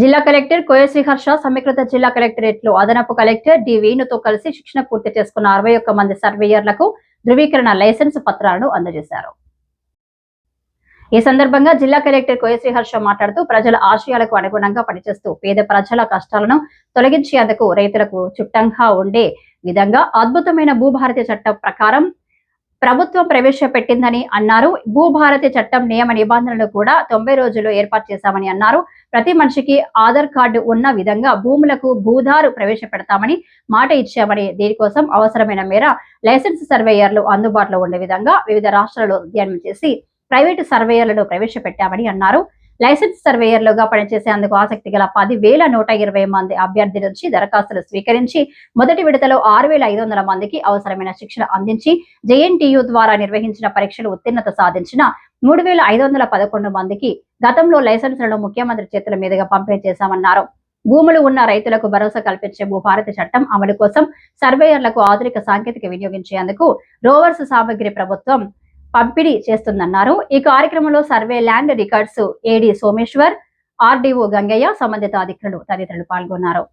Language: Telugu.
జిల్లా కలెక్టర్ కోయశ్రీ హర్ష సమీకృత జిల్లా కలెక్టరేట్లో అదనపు కలెక్టర్ డి వేణుతో కలిసి శిక్షణ పూర్తి చేసుకున్న అరవై ఒక్క మంది సర్వేయర్లకు ధృవీకరణ లైసెన్స్ పత్రాలను అందజేశారు. ఈ సందర్భంగా జిల్లా కలెక్టర్ కోయశ్రీ హర్ష మాట్లాడుతూ ప్రజల ఆశయాలకు అనుగుణంగా పనిచేస్తూ పేద ప్రజల కష్టాలను తొలగించేందుకు రైతులకు చుట్టంగా ఉండే విధంగా అద్భుతమైన భూభారతి చట్టం ప్రకారం ప్రభుత్వం ప్రవేశపెట్టిందని అన్నారు. భూభారతి చట్టం నియమ నిబంధనలు కూడా తొంభై రోజుల్లో ఏర్పాటు చేశామని అన్నారు. ప్రతి మనిషికి ఆధార్ కార్డు ఉన్న విధంగా భూములకు భూధారు ప్రవేశపెడతామని మాట ఇచ్చామని దీనికోసం అవసరమైన మేర లైసెన్స్ సర్వేయర్లు అందుబాటులో ఉండే విధంగా వివిధ రాష్ట్రాలలో అధ్యయనం చేసి ప్రైవేటు సర్వేయర్లను ప్రవేశపెట్టామని అన్నారు. లైసెన్స్ సర్వేయర్లుగా పనిచేసేందుకు ఆసక్తి గల పది వేల నూట ఇరవై మంది అభ్యర్థి నుంచి దరఖాస్తులు స్వీకరించి మొదటి విడతలో ఆరు వేల ఐదు వందల మందికి అవసరమైన శిక్షణ అందించి జేఎన్టీయూ ద్వారా నిర్వహించిన పరీక్షలు ఉత్తీర్ణత సాధించిన మూడు వేల ఐదు వందల పదకొండు మందికి గతంలో లైసెన్సులను ముఖ్యమంత్రి చేతుల మీదుగా పంపిణీ చేశామన్నారు. భూములు ఉన్న రైతులకు భరోసా కల్పించే భూభారతి చట్టం అమలు కోసం సర్వేయర్లకు ఆధునిక సాంకేతిక వినియోగించేందుకు రోవర్స్ సామగ్రి ప్రభుత్వం పంపిణీ చేస్తుందన్నారు. ఈ కార్యక్రమంలో survey land records AD Someshwar RDO Gangaiah సంబంధిత అధికారులు తదితరులు పాల్గొన్నారు.